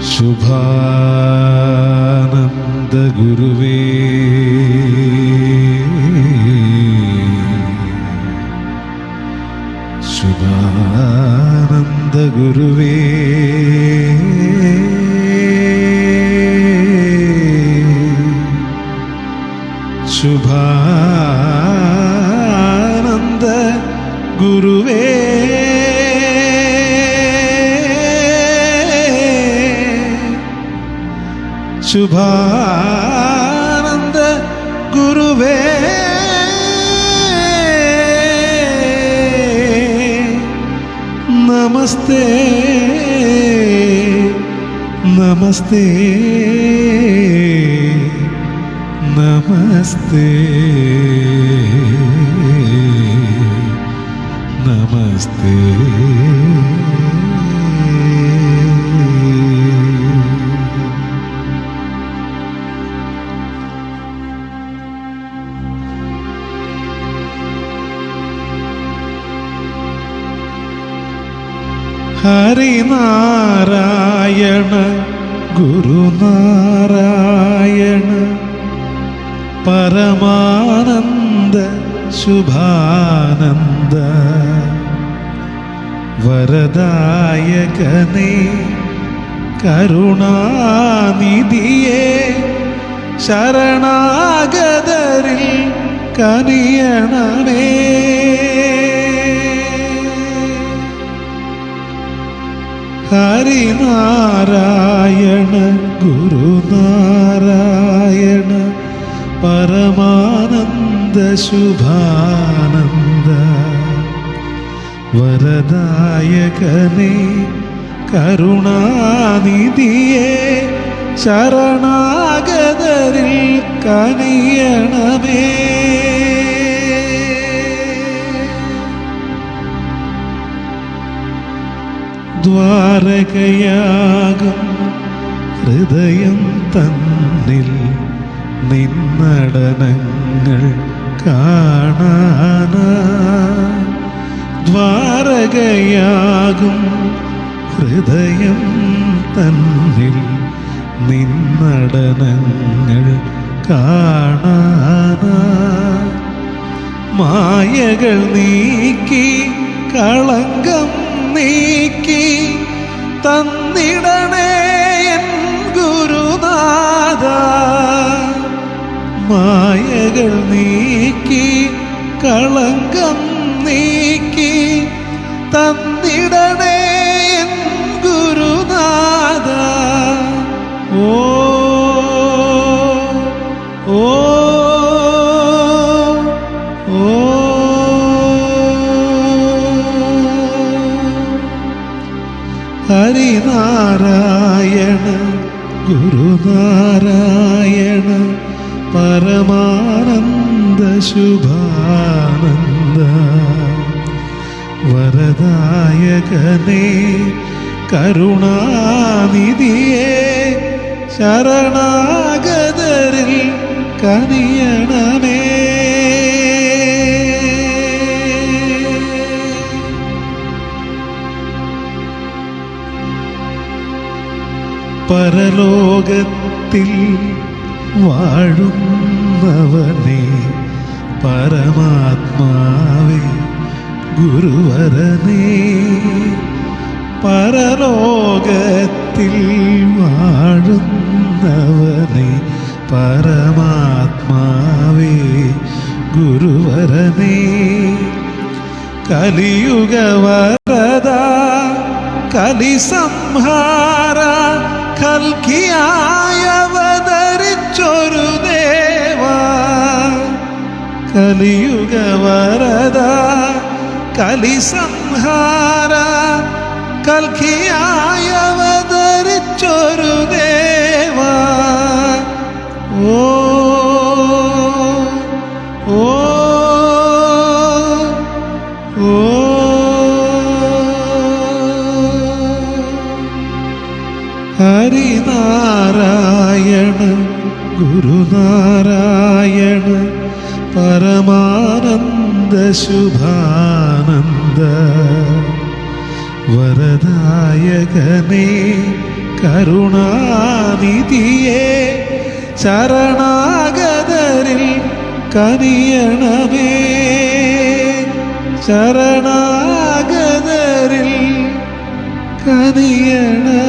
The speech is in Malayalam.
ശുഭാനന്ദ ഗുരുവേ ശുഭാനന്ദ ഗുരുവേ ശുഭാനന്ദ ഗുരുവേ. നമസ്തേ നമസ്തേ നമസ്തേ. നമസ്തേ. ഹരിനാരായണ ഗുരുനാരായണ. പരമാനന്ദ ശുഭാനന്ദ. വരദായകനേ കരുണാനിധിയേ ശരണാഗതരിൽ കനിയണമേ. ഹരിനാരായണ ഗുരുനാരായണ പരമാനന്ദ ശുഭാനന്ദ. വരദായകനേ കരുണാനിധിയേ ശരണാഗതരിൽ കനിയണമേ. ദ്വാരകയാകും. ഹൃദയം തന്നിൽ നിന്നടനങ്ങൾ കാണാന. ദ്വാരകയാകും. ഹൃദയം തന്നിൽ നിന്നടനങ്ങൾ കാണാന. മായകൾ നീക്കി കളങ്കം Allah'tan ഹരിനാരായണ ഗുരുനാരായണ പരമാനന്ദ ശുഭാനന്ദ. വരദായകനേ കരുണാനിധിയേ ശരണാഗതരിൽ കനിയണമേ പരലോകത്തിൽ വാഴുന്നവനെ പരമാത്മാവേ ഗുരുവരനേ പരലോകത്തിൽ വാഴുന്നവനെ പരമാത്മാവേ ഗുരുവരനേ. കലിയുഗവരദ കലിസംഹാര കൽക്കിയായവതരിച്ചൊരു ദേവ. കലിയുഗ വരദ കലിസംഹാര കൽക്കിയായവതരിച്ചൊരു ഹരിനാരായണ ഗുരുനാരായണ പരമാനന്ദ ശുഭാനന്ദ. വരദായകനേ കരുണാനിധിയേ ചരണാഗതരിൽ കനിയണമേ. ചരണാഗതരിൽ കനിയണമേ.